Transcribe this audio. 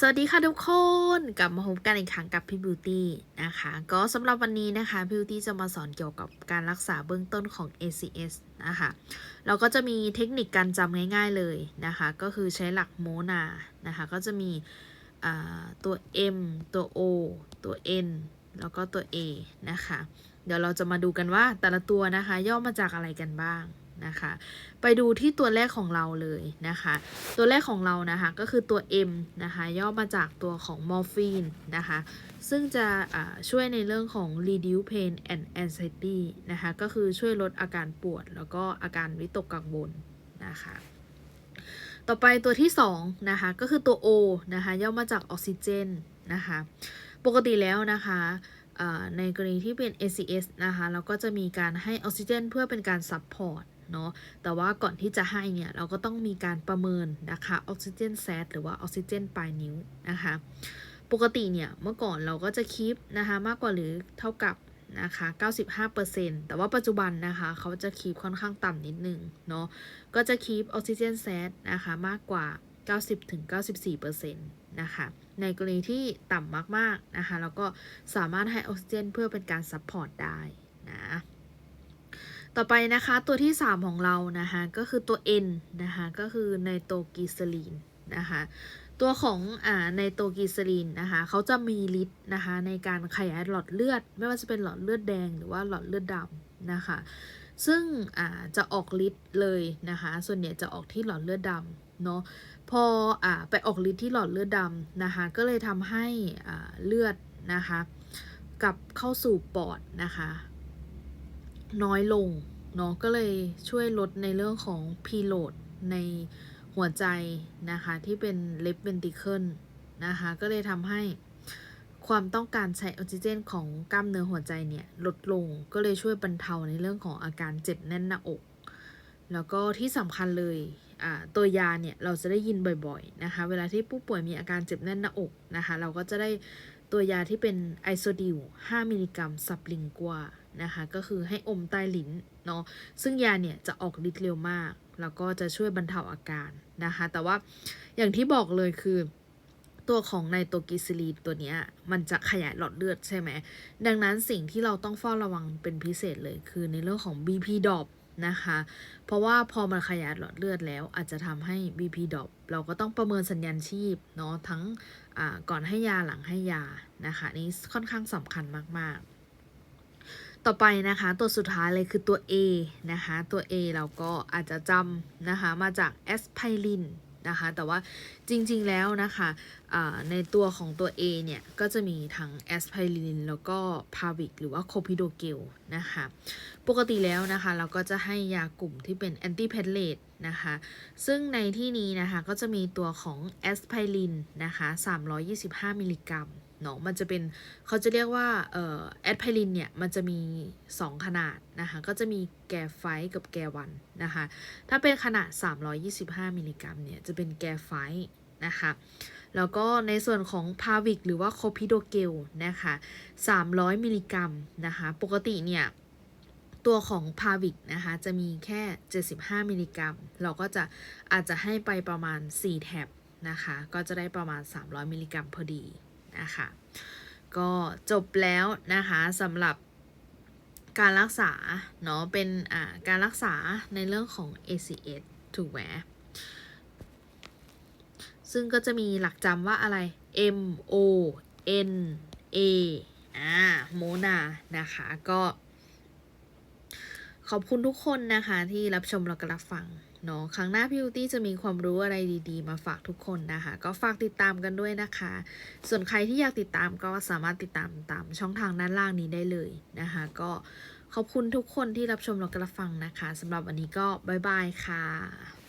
สวัสดีค่ะทุกคนกลับมาพบกันอีกครั้งกับพี่บิวตี้นะคะ ก็สำหรับวันนี้นะคะพี่บิวตี้จะมาสอนเกี่ยวกับการรักษาเบื้องต้นของ ACS นะคะเราก็จะมีเทคนิคการจำง่ายๆเลยนะคะ ก็คือใช้หลักโมนานะคะ ก็จะมีตัว M ตัว O ตัว N แล้วก็ตัว A นะคะ เดี๋ยวเราจะมาดูกันว่าแต่ละตัวนะคะ ย่อมาจากอะไรกันบ้าง นะคะ ไปดูที่ตัวแรกของเราเลยนะคะ ตัวแรกของเรานะคะก็คือตัว M นะคะย่อมาจากตัวของมอร์ฟีนนะคะ ซึ่งจะอ่าช่วยในเรื่องของ reduce pain and anxiety นะคะก็คือช่วยลดอาการปวด แล้วก็อาการวิตกกังวลนะคะต่อไปตัวที่2นะคะก็คือตัว O นะคะย่อมาจากออกซิเจนนะคะปกติแล้วนะคะในกรณีที่เป็น ACS นะคะเราก็จะมีการให้ออกซิเจน เพื่อเป็นการซัพพอร์ต เนาะแต่ว่าก่อนที่จะให้เนี่ยเราก็ต้องมีการประเมินนะคะออกซิเจนแซดหรือว่าออกซิเจนปลายนิ้วนะคะปกติเนี่ยเมื่อก่อนเราก็จะคีปนะคะมากกว่าหรือเท่ากับนะคะ95%แต่ว่าปัจจุบันนะคะเขาจะคีปค่อนข้างต่ำนิดนึงเนาะก็จะคีปออกซิเจนแซดนะคะมากกว่า 90-94%นะคะในกรณีที่ต่ำมากๆนะคะแล้วก็สามารถให้ออกซิเจนเพื่อเป็นการซัพพอร์ตได้นะ ต่อไปนะคะตัวที่ 3 ของเรานะคะก็คือตัว N นะคะก็คือไนโตรกลีเซอรีนนะคะตัวของอ่าไนโตรกลีเซอรีนนะคะเขาจะมีฤทธิ์นะคะในการขยายหลอดเลือด ไม่ว่าจะเป็นหลอดเลือดแดงหรือว่าหลอดเลือดดำนะคะซึ่งอ่าจะออกฤทธิ์เลยนะคะส่วนใหญ่จะออกที่หลอดเลือดดำเนาะพออ่าไปออกฤทธิ์ที่หลอดเลือดดำนะคะก็เลยทำให้อ่าเลือดนะคะกลับเข้าสู่ปอดนะคะ น้อยลงเนาะก็เลยช่วยลดในเรื่องของพีโหลดในหัวใจนะคะ ที่เป็นเลฟเวนติเคิลนะคะ ก็เลยทำให้ความต้องการใช้ออกซิเจนของกล้ามเนื้อหัวใจเนี่ยลดลงก็เลยช่วยบรรเทาในเรื่องของอาการเจ็บแน่นหน้าอก แล้วก็ที่สำคัญเลยตัวยาเนี่ยเราจะได้ยินบ่อยๆนะคะ เวลาที่ผู้ป่วยมีอาการเจ็บแน่นหน้าอกนะคะ เราก็จะได้ตัวยาที่เป็นไอโซดิล5มิลลิกรัมซับลิงกัว นะคะ ก็คือให้อมใต้ลิ้นเนาะซึ่งยาเนี่ยจะออกฤทธิ์เร็วมาก แล้วก็จะช่วยบรรเทาอาการนะคะ แต่ว่าอย่างที่บอกเลยคือตัวของไนโตรกลีซอรีนตัวเนี้ยมันจะขยายหลอดเลือดใช่ไหม ดังนั้นสิ่งที่เราต้องเฝ้าระวังเป็นพิเศษเลยคือในเรื่องของ BP ดอปนะคะ เพราะว่าพอมันขยายหลอดเลือดแล้วอาจจะทำให้ BP ดอปเราก็ต้องประเมินสัญญาณชีพเนาะทั้งก่อนให้ยาหลังให้ยานะคะนี่ค่อนข้างสำคัญมาก ๆ ต่อไปนะคะตัวสุดท้ายเลยคือตัว A นะคะตัว A เราก็อาจจะจำนะคะมาจากแอสไพรินนะคะแต่ว่าจริงๆแล้วนะคะในตัวของตัว A เนี่ย ก็จะมีทั้งแอสไพรินแล้วก็พาวิกหรือว่าโคพิโดเกลนะคะปกติแล้วนะคะ เราก็จะให้ยากลุ่มที่เป็นแอนติเพลเลตนะคะซึ่งในที่นี้นะคะ ก็จะมีตัวของแอสไพรินนะคะ325 มิลลิกรัม เนาะมันจะเป็นเขาจะเรียกว่าเอ่อแอดไพลินเนี่ย มันจะมี 2 ขนาดนะคะ ก็จะมีแกไฟกับแกวันนะคะ ถ้าเป็นขนาด 325 มิลลิกรัมเนี่ย จะเป็นแกไฟนะคะ แล้วก็ในส่วนของพาวิกหรือว่าโคพิโดเกลนะคะ 300 มิลลิกรัมนะคะ ปกติเนี่ยตัวของพาวิกนะคะ จะมีแค่ 75 มิลลิกรัม เราก็จะอาจจะให้ไปประมาณ 4 แท็บนะคะ ก็จะได้ประมาณ 300 มิลลิกรัมพอดี นะคะก็จบแล้วนะคะสำหรับการรักษาเนาะเป็นอ่าการรักษาในเรื่องของ ACS ถูกไหมซึ่งก็จะมีหลักจำว่าอะไร M O N A อ่าโมนานะคะก็ขอบคุณทุกคนนะคะที่รับชมแล้วก็รับฟัง เนาะครั้งหน้าพี่ยูตี้จะมีความรู้อะไรดีๆ มาฝากทุกคนนะคะ ก็ฝากติดตามกันด้วยนะคะ ส่วนใครที่อยากติดตามก็สามารถติดตามตามช่องทางด้านล่างนี้ได้เลยนะคะ ก็ขอบคุณทุกคนที่รับชมและกรับฟังนะคะสำหรับวันนี้ก็บ๊ายบายค่ะ